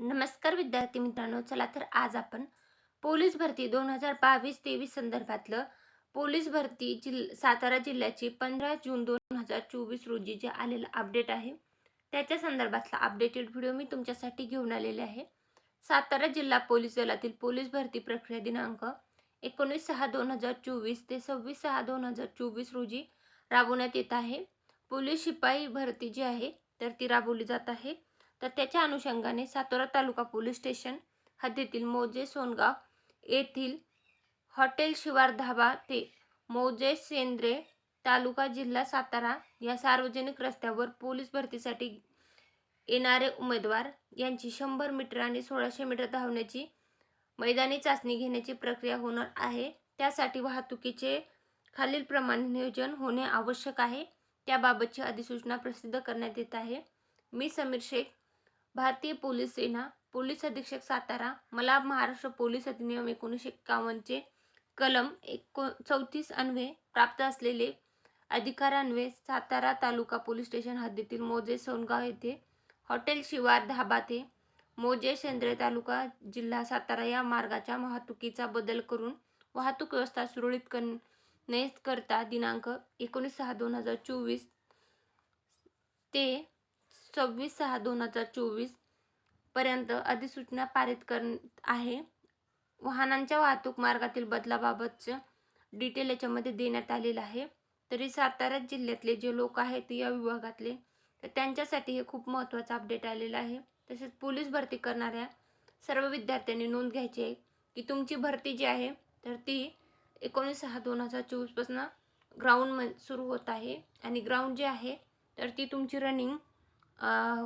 नमस्कार विद्यार्थी मित्रांनो चला तर आज आपण पोलीस भरती दोन हजार बावीस तेवीस संदर्भातलं पोलीस भरती जिल सातारा जिल्ह्याची पंधरा जून दोन हजार चोवीस रोजी जे आलेलं अपडेट आहे त्याच्या संदर्भातला अपडेटेड व्हिडिओ मी तुमच्यासाठी घेऊन आलेले आहे. सातारा जिल्हा पोलीस दलातील पोलीस भरती प्रक्रिया दिनांक एकोणीस सहा दोन हजार चोवीस ते सव्वीस सहा दोन हजार चोवीस रोजी राबवण्यात येत आहे. पोलीस शिपाई भरती जी आहे तर ती राबवली जात आहे. तर त्याच्या अनुषंगाने सातारा तालुका पोलीस स्टेशन हद्दीतील मोजे सोनगाव येथील हॉटेल शिवार धाबा ते मोजे सेंद्रे तालुका जिल्हा सातारा या सार्वजनिक रस्त्यावर पोलीस भरतीसाठी येणारे उमेदवार यांची शंभर मीटर आणि सोळाशे मीटर धावण्याची मैदानी चाचणी घेण्याची प्रक्रिया होणार आहे. त्यासाठी वाहतुकीचे खालीलप्रमाणे नियोजन होणे आवश्यक आहे. त्याबाबतची अधिसूचना प्रसिद्ध करण्यात येत आहे. मी समीर शेख भारतीय पोलीस सेना पोलीस अधीक्षक सातारा मला महाराष्ट्र पोलीस अधिनियम एकोणीसशे एक्कावन्नचे कलम एको चौतीस अन्वे प्राप्त असलेले अधिकारान्वे सातारा तालुका पोलीस स्टेशन हद्दीतील मोजे सोनगाव येथे हॉटेल शिवार धाबा ते मोजे सेंद्रे तालुका जिल्हा सातारा या मार्गाच्या वाहतुकीचा बदल करून वाहतूक व्यवस्था सुरळीत करता दिनांक एकोणीस सहा दोन हजार चोवीस ते सव्वीस सहा दोन हजार चोवीसपर्यंत अधिसूचना पारित कर आहे. वाहनांच्या वाहतूक मार्गातील बदलाबाबतचं डिटेल याच्यामध्ये देण्यात आलेलं आहे. तरी सातारा जिल्ह्यातले जे लोक आहेत या विभागातले तर त्यांच्यासाठी हे खूप महत्त्वाचं अपडेट आलेलं आहे. तसेच पोलीस भरती करणाऱ्या सर्व विद्यार्थ्यांनी नोंद घ्यायची आहे की तुमची भरती जी आहे तर ती एकोणीस सहा दोन हजार चोवीसपासून ग्राउंड म सुरू होत आहे. आणि ग्राउंड जे आहे तर ती तुमची रनिंग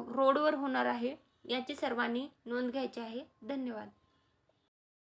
रोडवर होणार आहे. याची सर्वांनी नोंद घ्यायची आहे. धन्यवाद.